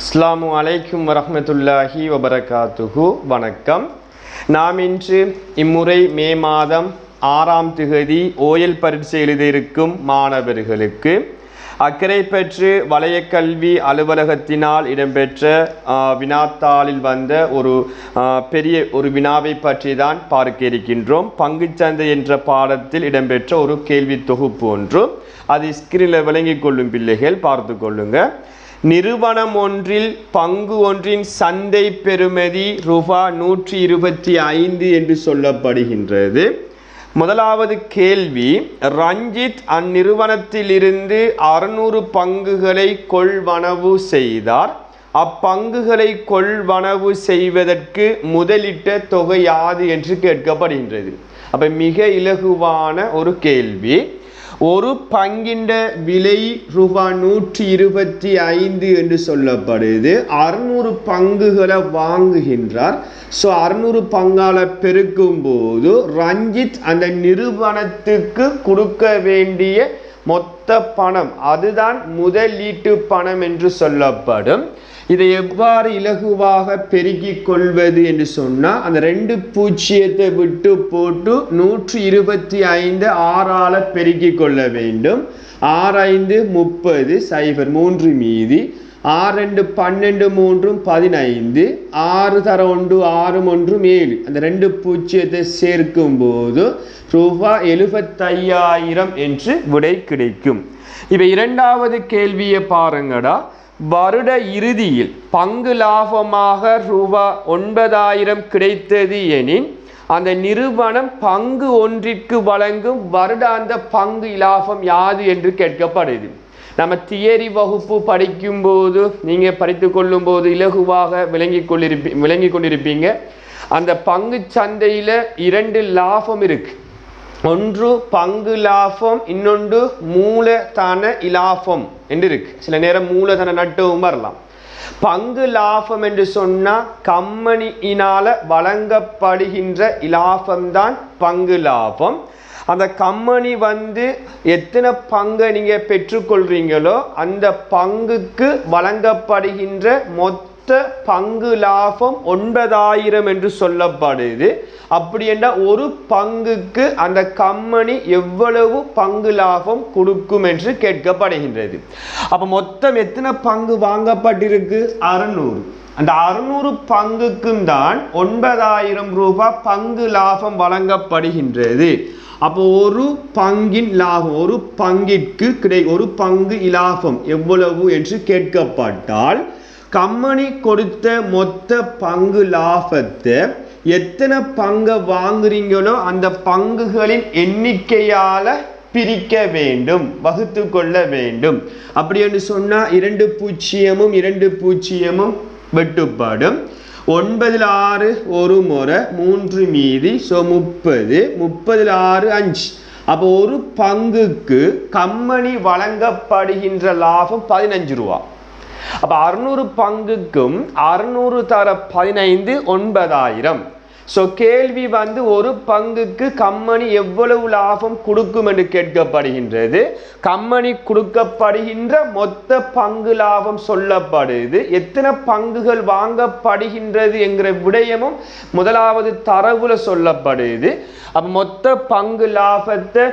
அஸ்ஸலாமு அலைக்கும் வரமத்துல்லாஹி வபரகாத்துஹு. வணக்கம். நாம் இன்று இம்முறை மே மாதம் ஆறாம் திகதி ஓயல் பரீட்சை எழுதியிருக்கும் மாணவர்களுக்கு அக்கறை பெற்று வலயக்கல்வி அலுவலகத்தினால் இடம்பெற்ற வினாத்தாளில் வந்த ஒரு பெரிய ஒரு வினாவை பற்றி தான் பார்க்க இருக்கின்றோம். பங்குச்சந்தை என்ற பாடத்தில் இடம்பெற்ற ஒரு கேள்வி தொகுப்பு ஒன்று. அது ஸ்கிரீனில் விளங்கிக் கொள்ளும் பிள்ளைகள் பார்த்து கொள்ளுங்கள் நிறுவனம் ஒன்றில் பங்கு ஒன்றின் சந்தை பெறுமதி ரூபா நூற்றி இருபத்தி ஐந்து என்று சொல்லப்படுகின்றது. முதலாவது கேள்வி ரஞ்சித் அந்நிறுவனத்திலிருந்து அறுநூறு பங்குகளை கொள்வனவு செய்தார். அப்பங்குகளை கொள்வனவு செய்வதற்கு முதலிட்ட தொகை யாது என்று கேட்கப்படுகின்றது. அப்ப மிக இலகுவான ஒரு கேள்வி ஒரு பங்கின்ற விலை ரூபாய் நூற்றி இருபத்தி ஐந்து என்று சொல்லப்படுது. அறுநூறு பங்குகளை வாங்குகின்றார். ஸோ அறுநூறு பங்கால பெருக்கும் போது ரஞ்சித் அந்த நிறுவனத்துக்கு கொடுக்க வேண்டிய மொத்த பணம் அதுதான் முதலீட்டு பணம் என்று சொல்லப்படும். இதை எவ்வாறு இலகுவாக பெருக்கிக் கொள்வது என்று சொன்னால் அந்த ரெண்டு பூச்சியத்தை விட்டு போட்டு நூற்றி இருபத்தி ஐந்து ஆறால பெருக்கிக் கொள்ள வேண்டும். ஆறு ஐந்து முப்பது சைபர் மூன்று மீதி ஆறு ரெண்டு பன்னெண்டு மூன்றும் பதினைந்து ஆறு தர ஒன்று ஆறு ஒன்றும் ஏழு. அந்த ரெண்டு பூஜ்ஜியத்தை சேர்க்கும் போது ரூபாய் எழுபத்தையாயிரம் என்று விடை கிடைக்கும். இப்போ இரண்டாவது கேள்வியை பாருங்கடா. வருட இறுதியில் பங்கு லாபமாக ரூபா ஒன்பதாயிரம் கிடைத்தது எனின் அந்த நிறுவனம் பங்கு ஒன்றிற்கு வழங்கும் வருடாந்த பங்கு லாபம் யாது என்று கேட்கப்படுது. நம்ம தியரி வகுப்பு படிக்கும்போது நீங்கள் படித்து கொள்ளும்போது இலகுவாக விளங்கி கொண்டிருப்பி விளங்கி கொண்டிருப்பீங்க. அந்த பங்கு சந்தையில் இரண்டு லாபம் இருக்குது ஒன்று பங்கு லாபம் இன்னொன்று மூலதன இலாபம் என்று இருக்கு சில நேரம் மூலதன நட்டவும் வரலாம். பங்கு லாபம் என்று சொன்னால் கம்பெனியினால் வழங்கப்படுகின்ற இலாபம்தான் பங்கு லாபம். அந்த கம்பெனி வந்து எத்தனை பங்கை நீங்கள் பெற்றுக்கொள்கிறீங்களோ அந்த பங்குக்கு வழங்கப்படுகின்ற மொத்த மொத்த பங்கு லாபம் ஒன்பதாயிரம் என்று சொல்லப்படுது. அப்படி என்றால் ஒரு பங்குக்கு அந்த கம்பெனி எவ்வளவு பங்கு லாபம் கொடுக்கும் என்று கேட்கப்படுகின்றது. அப்போ மொத்தம் எத்தனை பங்கு வாங்கப்பட்டிருக்கு? அறுநூறு. அந்த அறுநூறு பங்குக்கும் தான் ஒன்பதாயிரம் ரூபாய் பங்கு லாபம் வழங்கப்படுகின்றது. அப்போ ஒரு பங்கின் லாபம் ஒரு பங்கிற்கு கிடை ஒரு பங்கு இலாபம் எவ்வளவு என்று கேட்கப்பட்டால் கம்பெனி கொடுத்த மொத்த பங்கு லாபத்தை எத்தனை பங்கை வாங்குறீங்களோ அந்த பங்குகளின் எண்ணிக்கையால் பிரிக்க வேண்டும் வகுத்து கொள்ள வேண்டும். அப்படி என்று சொன்னால் இரண்டு பூஜ்ஜியமும் இரண்டு பூஜ்ஜியமும் வெட்டுப்படும். ஒன்பதில் ஆறு ஒரு முறை மூன்று மீதி ஸோ முப்பது முப்பதில் ஆறு அஞ்சு. அப்போ ஒரு பங்குக்கு கம்பெனி வழங்கப்படுகின்ற லாபம் பதினஞ்சு ரூபா. அப்போ அறுநூறு பங்குக்கும் அறுநூறு தர பதினைந்து ஒன்பதாயிரம். ஸோ கேள்வி வந்து ஒரு பங்குக்கு கம்பெனி எவ்வளவு லாபம் கொடுக்கும் என்று கேட்கப்படுகின்றது. கம்பெனி கொடுக்கப்படுகின்ற மொத்த பங்கு லாபம் சொல்லப்படுது. எத்தனை பங்குகள் வாங்கப்படுகின்றது என்கிற விடயமும் முதலாவது தரவுல சொல்லப்படுது. அப்போ மொத்த பங்கு லாபத்தை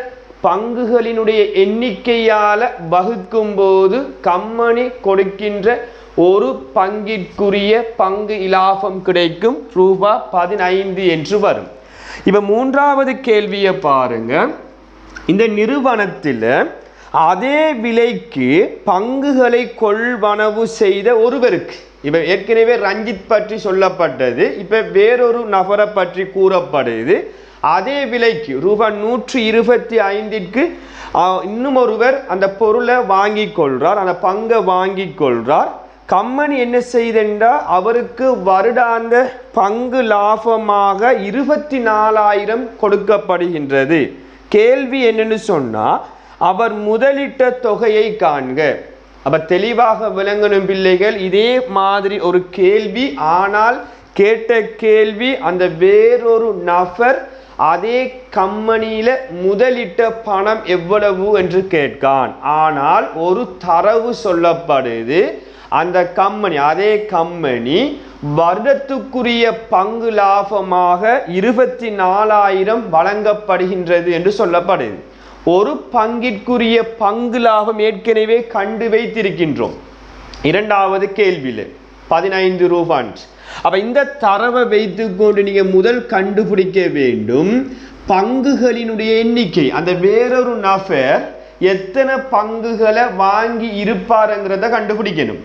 பங்குகளினுடைய எண்ணிக்கையால் வகுக்கும் போது கம்பெனி கொடுக்கின்ற ஒரு பங்கிற்குரிய பங்கு இலாபம் கிடைக்கும். ரூபா பதினைந்து என்று வரும். இப்போ மூன்றாவது கேள்வியை பாருங்க. இந்த நிறுவனத்தில் அதே விலைக்கு பங்குகளை கொள்வனவு செய்த ஒருவருக்கு இப்போ ஏற்கனவே ரஞ்சித் பற்றி சொல்லப்பட்டது இப்போ வேறொரு நபரை பற்றி கூறப்படுது. அதே விலைக்கு ரூபாய் நூற்றி இருபத்தி ஐந்திற்கு இன்னும் ஒருவர் அந்த பொருளை வாங்கி கொள்றார் அந்த பங்கை வாங்கி கொள்றார் கம்பெனி என்ன செய்தென்றால் அவருக்கு வருடாந்த பங்கு லாபமாக இருபத்தி நாலாயிரம் கொடுக்கப்படுகின்றது. கேள்வி என்னன்னு சொன்னால் அவர் முதலிட்ட தொகையை காண்க. அப்ப தெளிவாக விளங்கணும் பிள்ளைகள் இதே மாதிரி ஒரு கேள்வி ஆனால் கேட்ட கேள்வி அந்த வேறொரு நபர் அதே கம்பெனியில் முதலிட்ட பணம் எவ்வளவு என்று கேட்கான். ஆனால் ஒரு தரவு சொல்லப்படுது. அந்த கம்பெனி அதே கம்பெனி வருடத்துக்குரிய பங்கு லாபமாக இருபத்தி நாலாயிரம் வழங்கப்படுகின்றது என்று சொல்லப்படுது. ஒரு பங்கிற்குரிய பங்கு லாபம் ஏற்கனவே கண்டு வைத்திருக்கின்றோம். இரண்டாவது கேள்வியில் பதினைந்து ரூபான்ஸ். அப்போ இந்த தரவை வைத்துக்கொண்டு நீங்கள் முதல் கண்டுபிடிக்க வேண்டும். பங்குகளினுடைய எண்ணிக்கை. அந்த வேறொரு நபர் எத்தனை பங்குகளை வாங்கி இருப்பாருங்கிறத கண்டுபிடிக்கணும்.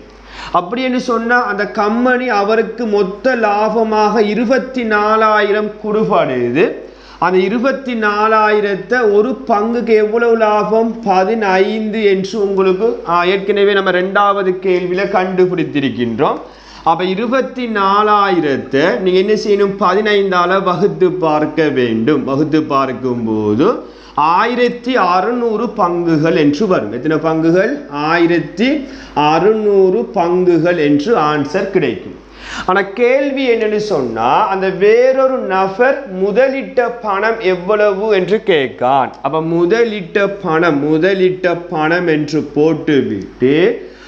அப்படி என்று அந்த கம்பெனி அவருக்கு மொத்த லாபமாக இருபத்தி நாலாயிரம் கொடுப்படுது அந்த இருபத்தி நாலாயிரத்தை ஒரு பங்குக்கு எவ்வளவு லாபம்? பதினைந்து என்று உங்களுக்கு ஏற்கனவே நம்ம ரெண்டாவது கேள்வியில் கண்டுபிடித்திருக்கின்றோம். அப்போ இருபத்தி நாலாயிரத்தை நீங்கள் என்ன செய்யணும்? பதினைந்தால் வகுத்து பார்க்க வேண்டும். வகுத்து பார்க்கும்போது ஆயிரத்தி அறுநூறு பங்குகள் என்று வரும். எத்தனை பங்குகள்? ஆயிரத்தி அறுநூறு பங்குகள் என்று ஆன்சர் கிடைக்கும். ஆனால் கேள்வி என்னன்னு சொன்னால் அந்த வேறொரு நபர் முதலிட்ட பணம் எவ்வளவு என்று கேட்கான். அப்போ முதலிட்ட பணம் முதலிட்ட பணம் என்று போட்டுவிட்டு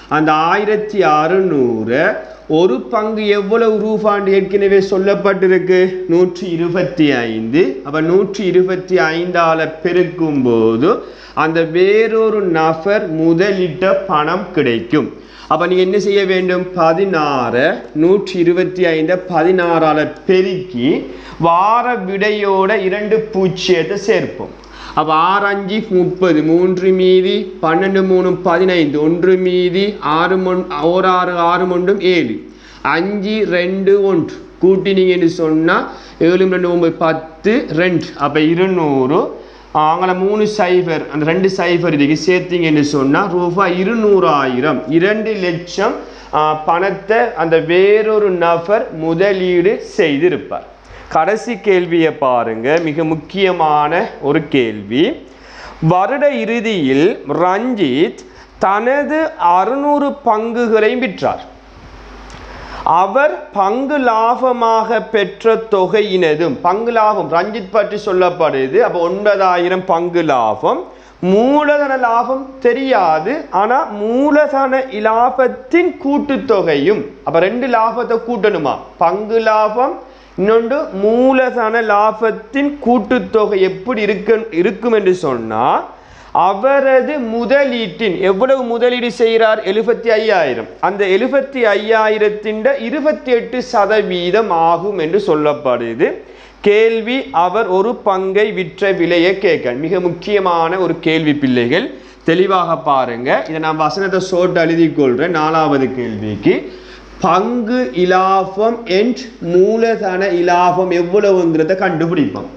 அந்த ஆயிரத்தி அறுநூறு ஒரு பங்கு எவ்வளவு ரூபாண்டு ஏற்கனவே சொல்லப்பட்டிருக்கு? நூற்றி இருபத்தி ஐந்து அப்போ நூற்றி இருபத்தி ஐந்தால பெருக்கும் போது அந்த வேறொரு நபர் முதலிட்ட பணம் கிடைக்கும். அப்போ நீங்க என்ன செய்ய வேண்டும்? பதினாறு நூற்றி இருபத்தி ஐந்து பதினாறால் பெருக்கி வார விடையோட இரண்டு பூச்சியத்தை சேர்ப்போம். அப்போ ஆறு அஞ்சு முப்பது மூன்று மீதி பன்னெண்டு மூணு பதினைந்து ஒன்று மீதி ஆறு மொன் ஓர் ஆறு ஆறு மொண்டும் ஏழு. அஞ்சு ரெண்டு ஒன்று. கூட்டினீங்கன்னு சொன்னால் ஏழு ரெண்டு ஒன்பது பத்து ரெண்டு. அப்போ இருநூறு. அவங்கள மூணு சைஃபர் அந்த ரெண்டு சைஃபர் இதுக்கு சேர்த்தீங்கன்னு சொன்னால் ரூபாய் இருநூறாயிரம். இரண்டு லட்சம் பணத்தை அந்த வேறொரு நபர் முதலீடு செய்திருப்பார். கடைசி கேள்வியை பாருங்க. மிக முக்கியமான ஒரு கேள்வி. வருட இறுதியில் ரஞ்சித் தனது அறுநூறு பங்குகளையும் விற்றார். அவர் பங்கு லாபமாக பெற்ற தொகையினதும் பங்கு லாபம் ரஞ்சித் பற்றி சொல்லப்படுது. அப்போ ஒன்பதாயிரம் பங்கு லாபம். மூலதன லாபம் தெரியாது. ஆனா மூலதன இலாபத்தின் கூட்டுத்தொகையும் அப்ப ரெண்டு லாபத்தை கூட்டணுமா? பங்கு லாபம் இன்னொன்று மூலதன லாபத்தின் கூட்டுத்தொகை எப்படி இருக்க இருக்கும் என்று சொன்னால் அவரது முதலீட்டின் எவ்வளவு முதலீடு செய்கிறார்? எழுபத்தி ஐயாயிரம். அந்த எழுபத்தி ஐயாயிரத்தின் இருபத்தி எட்டு சதவீதம் ஆகும் என்று சொல்லப்படுது. கேள்வி அவர் ஒரு பங்கை விற்ற விலையை கேட்க. மிக முக்கியமான ஒரு கேள்வி பிள்ளைகள் தெளிவாக பாருங்க. இதை நான் வசனத்தை சோட்டு எழுதி கொள்றேன் நாலாவது கேள்விக்கு. பங்கு இலாபம் என் மூலதன இலாபம் எவ்வளவுங்கிறத கண்டுபிடிப்போம்.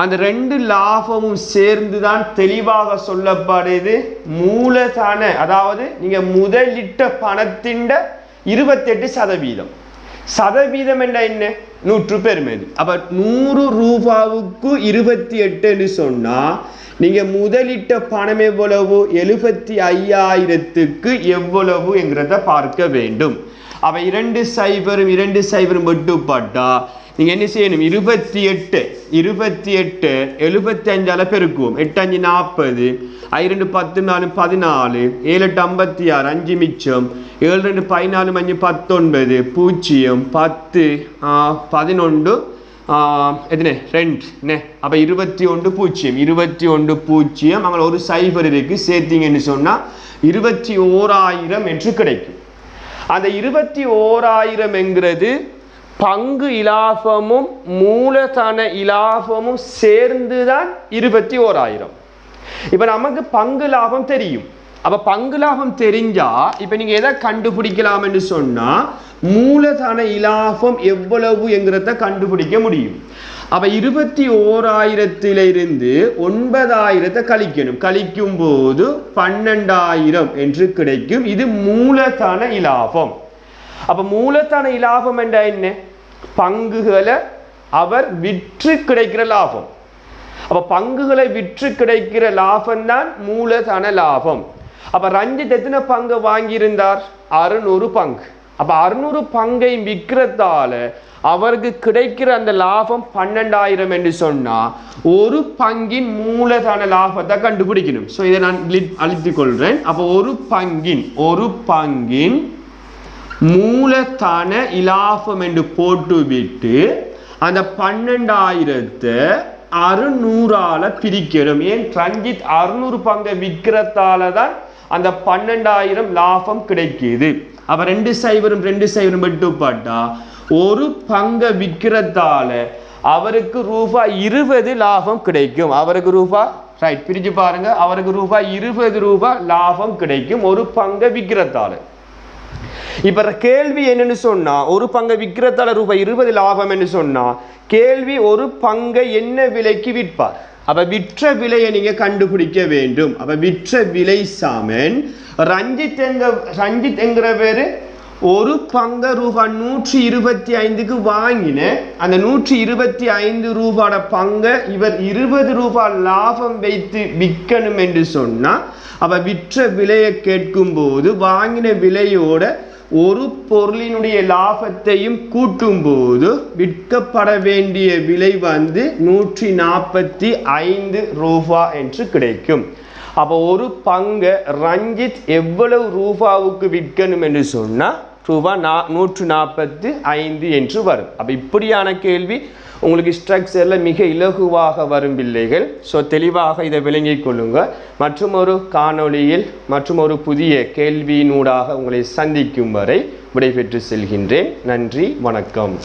அந்த ரெண்டு லாபமும் சேர்ந்து தான் தெளிவாக சொல்லப்படுது. மூலதன அதாவது நீங்கள் முதலிட்ட பணத்தின் இருபத்தெட்டு சதவீதம். சதவீதம் என்ன என்ன? நூற்று பெருமதி அப்போ நூறு ரூபாவுக்கு இருபத்தி எட்டுன்னு சொன்னால் நீங்கள் முதலிட்ட பணம் எவ்வளவு? எழுபத்தி ஐயாயிரத்துக்கு எவ்வளவு என்கிறத பார்க்க வேண்டும். அவ இரண்டு சைபரும் இரண்டு சைபரும் வெட்டுப்பட்டா. நீங்கள் என்ன செய்யணும்? இருபத்தி எட்டு இருபத்தி எட்டு எழுபத்தி அஞ்சால பெருக்குவோம். எட்டு அஞ்சு நாற்பது. ஐரெண்டு பத்து நாலு பதினாலு. ஏழு எட்டு ஐம்பத்தி ஆறு அஞ்சு மிச்சம். ஏழு ரெண்டு பதினாலு அஞ்சு பத்தொன்பது. பூஜ்ஜியம் பத்து பதினொன்று எதுனே? ரெண்டு என்ன அப்போ இருபத்தி ஒன்று பூஜ்ஜியம். இருபத்தி ஒன்று பூஜ்ஜியம். அங்கே ஒரு சைபர் இருக்குது சேர்த்தீங்கன்னு சொன்னால் இருபத்தி ஓராயிரம் என்று கிடைக்கும். அந்த இருபத்தி ஓராயிரம் என்கிறது பங்கு இலாபமும் மூலதன இலாபமும் சேர்ந்து தான் இருபத்தி ஓராயிரம். இப்போ நமக்கு பங்கு லாபம் தெரியும். அப்ப பங்கு லாபம் தெரிஞ்சா இப்ப நீங்க எதை கண்டுபிடிக்கலாம்னு சொன்னா மூலதன இலாபம் எவ்வளவு என்கிறத கண்டுபிடிக்க முடியும். அப்ப இருபத்தி ஓராயிரத்திலிருந்து ஒன்பதாயிரத்தை கழிக்கணும். கழிக்கும் போது பன்னெண்டாயிரம் என்று கிடைக்கும். இது மூலதன இலாபம். அப்ப மூலதன இலாபம் என்ற என்ன? பங்குகளை அவர் விற்று கிடைக்கிற லாபம். அப்ப பங்குகளை விற்று கிடைக்கிற லாபம் தான் மூலதன லாபம். அப்போ ரஞ்சித் எத்தனை பங்கு வாங்கியிருந்தார்? அறுநூறு பங்கு. அப்போ அறுநூறு பங்கை விற்கிறதால அவருக்கு கிடைக்கிற அந்த லாபம் பன்னெண்டாயிரம் என்று சொன்னா ஒரு பங்கின் மூலதன லாபத்தை கண்டுபிடிக்கணும். ஸோ இதை நான் அழித்து அழித்துக் அப்போ ஒரு பங்கின் ஒரு பங்கின் மூலதன இலாபம் என்று போட்டுவிட்டு அந்த பன்னெண்டாயிரத்தை அறுநூறால பிரிக்கணும். ஏன்? ரஞ்சித் அறுநூறு பங்கை விற்கிறதால தான் அந்த பன்னெண்டாயிரம் லாபம் கிடைக்குது. அப்ப ரெண்டு சைவரும் ரெண்டு சைவரும் வெட்டுப்பட்டா? ஒரு பங்கை விற்கிறதால அவருக்கு ரூபாய் இருபது லாபம் கிடைக்கும். அவருக்கு ரூபாய் ரைட் பிரிச்சு பாருங்க. அவருக்கு ரூபாய் இருபது ரூபாய் லாபம் கிடைக்கும் ஒரு பங்கை விற்கிறதால. இப்ப கேள்வி என்னன்னு சொன்னா ஒரு பங்கை விற்கிறதால ரூபாய் இருபது லாபம் என்று சொன்னா கேள்வி ஒரு பங்கை என்ன விலைக்கு விற்பார்? அப்போ விற்ற விலையை நீங்கள் கண்டுபிடிக்க வேண்டும். அப்போ விற்ற விலை சாமன் ரஞ்சித் எங்க ரஞ்சித் என்கிற பேர்? ஒரு பங்க ரூபாய் நூற்றி இருபத்தி ஐந்துக்கு வாங்கின அந்த நூற்றி இருபத்தி ஐந்து ரூபாட பங்கை இவர் இருபது ரூபாய் லாபம் வைத்து விற்கணும் என்று சொன்னால் அப்ப விற்ற விலையை கேட்கும்போது வாங்கின விலையோட ஒரு பொருளினுடைய லாபத்தையும் கூட்டும்போது விற்கப்பட வேண்டிய விலை வந்து நூற்றி நாற்பத்தி ஐந்து ரூபா என்று கிடைக்கும். அப்போ ஒரு பங்கை ரஞ்சித் எவ்வளவு ரூபாவுக்கு விற்கணும் என்று சொன்னால் ரூபா நா நூற்று நாற்பத்து ஐந்து என்று வரும். அப்போ இப்படியான கேள்வி உங்களுக்கு ஸ்ட்ரக்சரில் மிக இலகுவாக வரும் பிள்ளைகள். ஸோ தெளிவாக இதை விளங்கி கொள்ளுங்க. மற்றும் ஒரு காணொளியில் மற்றும் ஒரு புதிய கேள்வியினூடாக உங்களை சந்திக்கும் வரை விடைபெற்று செல்கின்றேன். நன்றி வணக்கம்.